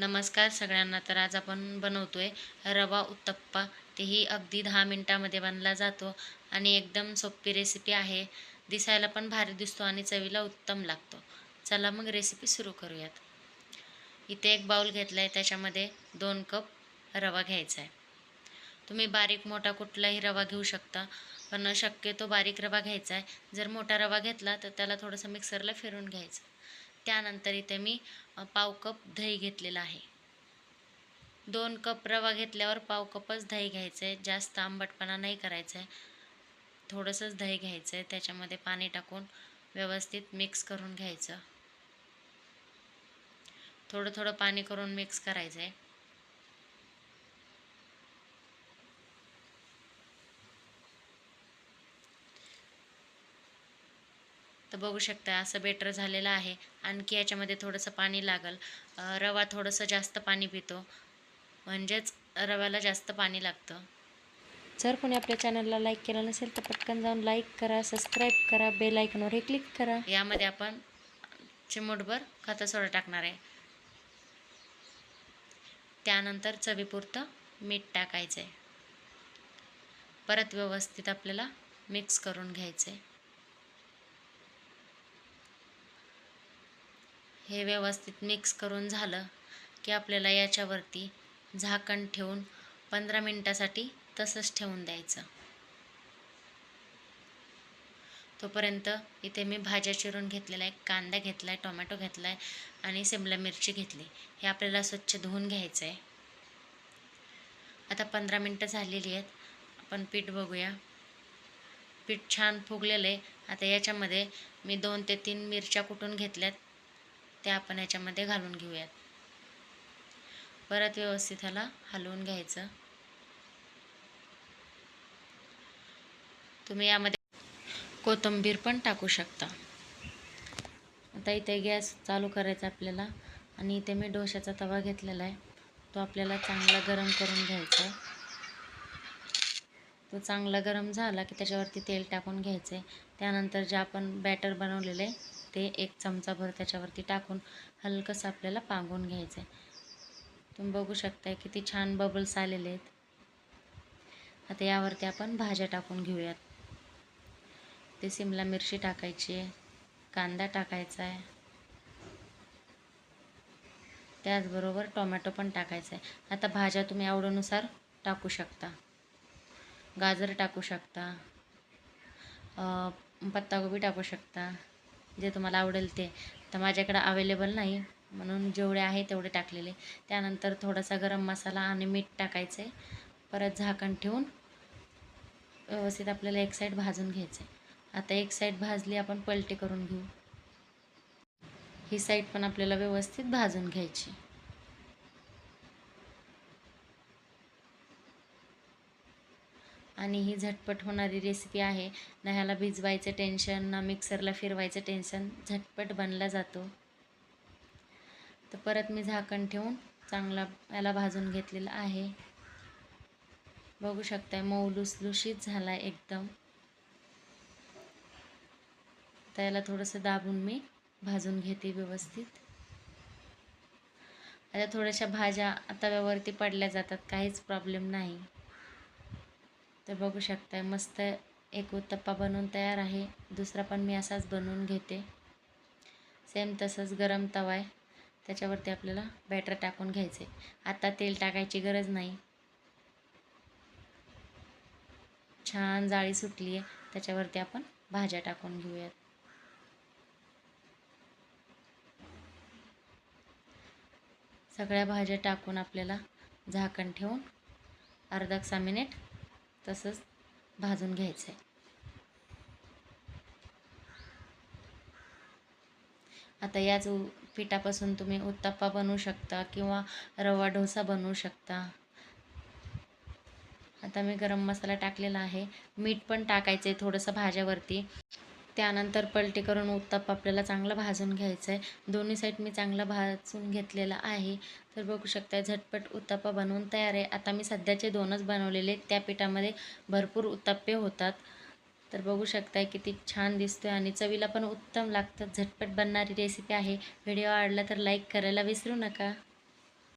नमस्कार सगळ्यांना. तर आज आपण बनवतोय रवा उत्तप्पा. तेही अगदी दहा मिनटामध्ये बनला जातो आणि एकदम सोपी रेसिपी आहे. दिसायला पण भारी दिसतो आणि चवीला उत्तम लागतो. चला मग रेसिपी सुरू करूयात. इथे एक बाऊल घेतला आहे त्याच्यामध्ये दोन कप रवा घ्यायचा आहे तुम्ही बारीक मोठा कुठलाही रवा घेऊ शकता पण शक्यतो बारीक रवा घ्यायचा आहे जर मोठा रवा घेतला तर त्याला थोडंसं मिक्सरला फिरून घ्यायचं. त्यानंतर इथे मी पाव कप दही घेतलेलं आहे. दोन कप रवा घेतल्यावर पाव कपच दही घ्यायचं आहे जास्त आंबटपणा नाही करायचा आहे थोडंसंच दही घ्यायचं आहे त्याच्यामध्ये पाणी टाकून व्यवस्थित मिक्स करून घ्यायचं. थोडं थोडं पाणी करून मिक्स करायचं आहे तर बघू शकता असं बेटर झालेलं आहे. आणखी याच्यामध्ये थोडंसं पाणी लागल. रवा थोडंसं जास्त पाणी पितो. म्हणजेच रव्याला जास्त पाणी लागतं. जर कोणी आपल्या चॅनलला लाईक केलं नसेल तर पटकन जाऊन लाईक करा सबस्क्राईब करा बेल आयकॉनवरही क्लिक करा. यामध्ये आपण चिमूटभर खतं सोडा टाकणार आहे. त्यानंतर चवीपुरतं मीठ टाकायचं आहे परत व्यवस्थित आपल्याला मिक्स करून घ्यायचं आहे हे व्यवस्थित मिक्स करून झालं की आपल्याला याच्यावरती झाकण ठेवून पंधरा मिनटासाठी तसंच ठेवून द्यायचं. तोपर्यंत इथे मी भाज्या चिरून घेतलेल्या आहे कांदा घेतला आहे टोमॅटो घेतला आहे आणि सिमला मिरची घेतली. हे आपल्याला स्वच्छ धुवून घ्यायचं आहे आता पंधरा मिनटं झालेली आहेत. आपण पीठ बघूया. पीठ छान फुगलेलं आहे. आता याच्यामध्ये मी दोन ते तीन मिरच्या कुटून घेतल्यात ते आपण याच्यामध्ये घालून घेऊयात. परत व्यवस्थित ह्याला हलवून घ्यायचं. तुम्ही यामध्ये कोथिंबीर पण टाकू शकता. आता इथे गॅस चालू करायचा आपल्याला आणि इथे मी डोशाचा तवा घेतलेला आहे. तो आपल्याला चांगला गरम करून घ्यायचा आहे. तो चांगला गरम झाला की त्याच्यावरती तेल टाकून घ्यायचं आहे. त्यानंतर जे आपण बॅटर बनवलेलं आहे ते एक चमचाभर त्याच्यावरती टाकून हलकंसं आपल्याला पांगून घ्यायचं आहे तुम्ही बघू शकताय किती छान बबल्स आलेले आहेत. आता यावरती आपण भाज्या टाकून घेऊयात. ते सिमला मिरची टाकायची आहे कांदा टाकायचा आहे. त्याचबरोबर टोमॅटो पण टाकायचा आहे. आता भाज्या तुम्ही आवडीनुसार टाकू शकता. गाजर टाकू शकता. पत्ताकोबी टाकू शकता. जे तुम्हाला आवडेल ते. तर माझ्याकडं अवेलेबल नाही. म्हणून जेवढे आहे तेवढे टाकलेले. त्यानंतर थोडासा गरम मसाला आणि मीठ टाकायचं आहे परत झाकण ठेवून व्यवस्थित आपल्याला एक साईड भाजून घ्यायचं आहे आता एक साईड भाजली आपण पलटी करून घेऊ. ही साईड पण आपल्याला व्यवस्थित भाजून घ्यायची. आणि ही झटपट होणारी रेसिपी आहे. ना ह्याला भिजवायचं टेन्शन ना मिक्सरला फिरवायचं टेन्शन झटपट बनला जातो. तर परत मी झाकण ठेवून चांगला याला भाजून घेतलेला आहे. बघू शकताय मऊ लुसलुशीत झाला एकदम. तर याला थोडंसं दाबून मी भाजून घेते व्यवस्थित. आता थोड्याशा भाज्या तव्यावरती पडल्या जातात काहीच प्रॉब्लेम नाही. तर बघू शकताय मस्त एक उत्तप्पा बनवून तयार आहे. दुसरा पण मी असाच बनवून घेते. सेम तसंच गरम तवा आहे. त्याच्यावरती आपल्याला बॅटर टाकून घ्यायचे. आता तेल टाकायची गरज नाही. छान जाळी सुटली आहे. त्याच्यावरती आपण भाज्या टाकून घेऊयात. सगळ्या भाज्या टाकून आपल्याला झाकण ठेवून अर्धा सहा मिनिट तसंच भाजून घ्यायचं आहे आता याच पिठापासून तुम्ही उत्तप्पा बनवू शकता किंवा रवा डोसा बनवू शकता. आता मी गरम मसाला टाकलेला आहे. मीठ पण टाकायचं आहे थोडंसं भाज्यावरती. त्यानंतर पलटी करून उत्ताप आपल्याला चांगलं भाजून घ्यायचं आहे दोन्ही साईड मी चांगलं भाजून घेतलेला आहे. तर बघू शकता झटपट उत्तप्पा बनवून तयार आहे. आता मी सध्याचे दोनच बनवलेले त्या पिठामध्ये भरपूर उत्तप्पे होतात. तर बघू शकताय किती छान दिसतोय आणि चवीला पण उत्तम लागतं. झटपट बनणारी रेसिपी आहे. व्हिडिओ आवडला तर लाईक करायला विसरू नका.